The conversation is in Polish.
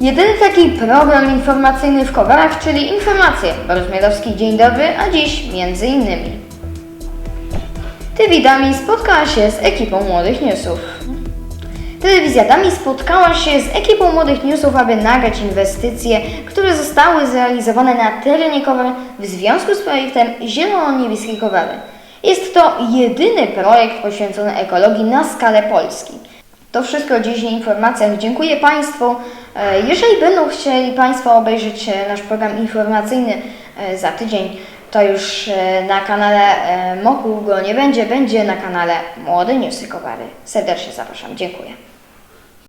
Jedyny taki program informacyjny w Kowarach, czyli informacje. Borys Mielowski, dzień dobry, a dziś między innymi. TV Dami spotkała się z ekipą Młodych Newsów. Telewizja Dami spotkała się z ekipą Młodych Newsów, aby nagrać inwestycje, które zostały zrealizowane na terenie Kowar w związku z projektem Zielono-Niebieskiej Kowary. Jest to jedyny projekt poświęcony ekologii na skalę Polski. To wszystko dziś w informacjach. Dziękuję Państwu. E, Jeżeli będą chcieli Państwo obejrzeć e, nasz program informacyjny e, za tydzień, to już na kanale Moku go nie będzie, będzie na kanale Młode Newsy Kowary. Serdecznie zapraszam. Dziękuję.